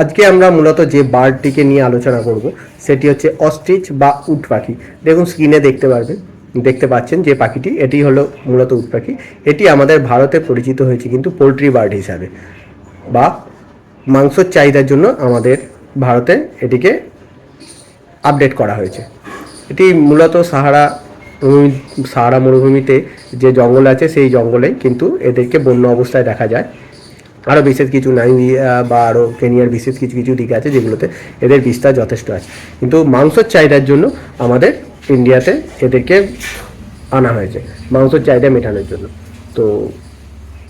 আজকে আমরা মূলত যে বার্ডটিকে নিয়ে আলোচনা করব, সেটি হচ্ছে অস্ট্রিচ বা উট পাখি। দেখুন স্ক্রিনে দেখতে পারবেন দেখতে পাচ্ছেন যে পাখিটি, এটি হলো মূলত উট পাখি। এটি আমাদের ভারতে পরিচিত হয়েছে কিন্তু পোলট্রি বার্ড হিসাবে বা মাংসর চাহিদার জন্য আমাদের ভারতে এটিকে আপডেট করা হয়েছে। এটি মূলত সাহারা সাহারা মরুভূমিতে যে জঙ্গল আছে, সেই জঙ্গলে কিন্তু এদেরকে বন্য অবস্থায় দেখা যায়। আরও বিশেষ কিছু নাইজেরিয়া বা আরও কেনিয়ার বিশেষ কিছু কিছু দিক আছে যেগুলোতে এদের বিস্তার যথেষ্ট আছে। কিন্তু মাংসর চাহিদার জন্য আমাদের ইন্ডিয়াতে এদেরকে আনা হয়েছে মাংসর চাহিদা মেটানোর জন্য। তো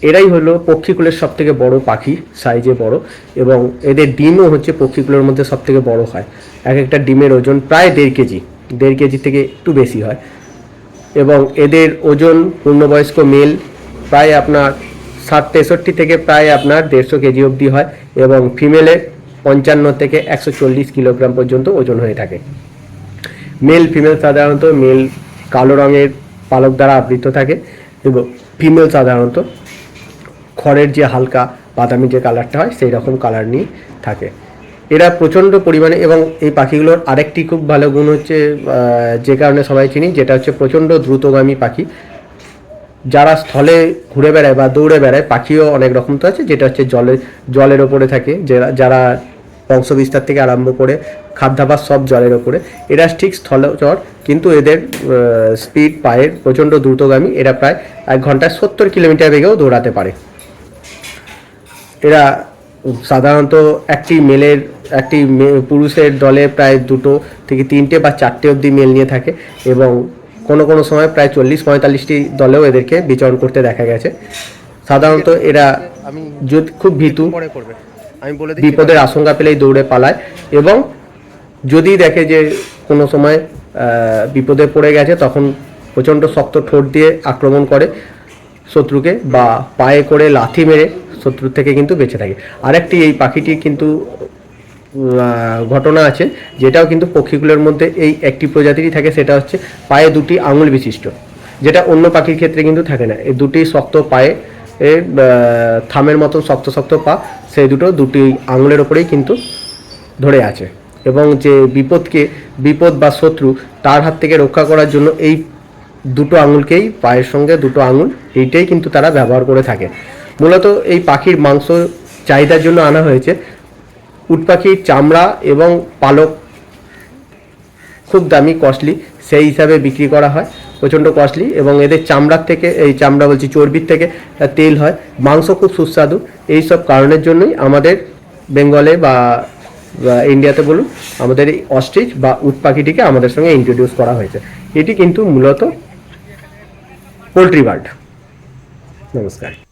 এরাই হলো পক্ষীকুলের সব থেকে বড় পাখি সাইজে বড়, এবং এদের ডিমও হচ্ছে পক্ষীকুলের মধ্যে সব থেকে বড় হয়। এক একটা ডিমের ওজন প্রায় দেড় কেজি দেড় কেজি থেকে একটু বেশি হয়। এবং এদের ওজন পূর্ণবয়স্ক মেল প্রায় আপনার ষাট তেষট্টি থেকে প্রায় আপনার দেড়শো কেজি অবধি হয় এবং ফিমেলের পঞ্চান্ন থেকে একশো চল্লিশ কিলোগ্রাম পর্যন্ত ওজন হয়ে থাকে। মেল ফিমেল সাধারণত মেল কালো রঙের পালক দ্বারা আবৃত থাকে এবং ফিমেল সাধারণত খড়ের যে হালকা বাদামি যে কালারটা হয় সেই রকম কালার নিয়ে থাকে। এরা প্রচণ্ড পরিমাণে এবং এই পাখিগুলোর আরেকটি খুব ভালো গুণ হচ্ছে যে কারণে সবাই চিনি, যেটা হচ্ছে প্রচণ্ড দ্রুতগামী পাখি। যারা স্থলে ঘুরে বেড়ায় বা দৌড়ে বেড়ায়, পাখিও অনেক রকম তো আছে, যেটা হচ্ছে জলে, জলের ওপরে থাকে যারা যারা বংশবিস্তার থেকে আরম্ভ করে খাদ্যাভাস সব জলের ওপরে। এরা ঠিক স্থলচর, কিন্তু এদের স্পিড পায়ের প্রচণ্ড দ্রুতগামী, এরা প্রায় এক ঘন্টায় সত্তর কিলোমিটার বেগেও দৌড়াতে পারে। এরা সাধারণত একটি মেলের, একটি পুরুষের দলে প্রায় দুটো থেকে তিনটে বা চারটে অবধি মেল নিয়ে থাকে এবং কোনো কোনো সময় প্রায় চল্লিশ পঁয়তাল্লিশটি দলেও এদেরকে বিচরণ করতে দেখা গেছে। সাধারণত এরা যদি খুব ভীতু আমি বলে বিপদের আশঙ্কা পেলেই দৌড়ে পালায় এবং যদি দেখে যে কোনো সময় বিপদে পড়ে গেছে তখন প্রচণ্ড শক্ত ঠোঁট দিয়ে আক্রমণ করে শত্রুকে বা পায়ে করে লাথি মেরে শত্রুর থেকে কিন্তু বেঁচে থাকে। আরেকটি এই পাখিটি কিন্তু ঘটনা আছে, যেটাও কিন্তু পক্ষীগুলোর মধ্যে এই একটি প্রজাতিরই থাকে, সেটা হচ্ছে পায়ে দুটি আঙুল বিশিষ্ট, যেটা অন্য পাখির ক্ষেত্রে কিন্তু থাকে না। এই দুটি শক্ত পায়ে থামের মতন শক্ত শক্ত পা, সেই দুটো দুটি আঙুলের ওপরেই কিন্তু ধরে আছে। এবং যে বিপদকে, বিপদ বা শত্রু, তার হাত থেকে রক্ষা করার জন্য এই দুটো আঙুলকেই, পায়ের সঙ্গে দুটো আঙুল, এইটাই কিন্তু তারা ব্যবহার করে থাকে। মূলত এই পাখির মাংস চাহিদার জন্য আনা হয়েছে। উট পাখির চামড়া এবং পালক খুব দামি কস্টলি সেই হিসাবে বিক্রি করা হয়। প্রচণ্ড কস্টলি এবং এদের চামড়ার থেকে, এই চামড়া বলছি, চর্বির থেকে তেল হয়। মাংস খুব সুস্বাদু। এই সব কারণের জন্যই আমাদের বেঙ্গলে বা ইন্ডিয়াতে বলুন, আমাদের এই অস্ট্রিচ বা উট পাখিটিকে আমাদের সঙ্গে ইন্ট্রোডিউস করা হয়েছে। এটি কিন্তু মূলত পোলট্রি বার্ড নমস্কার।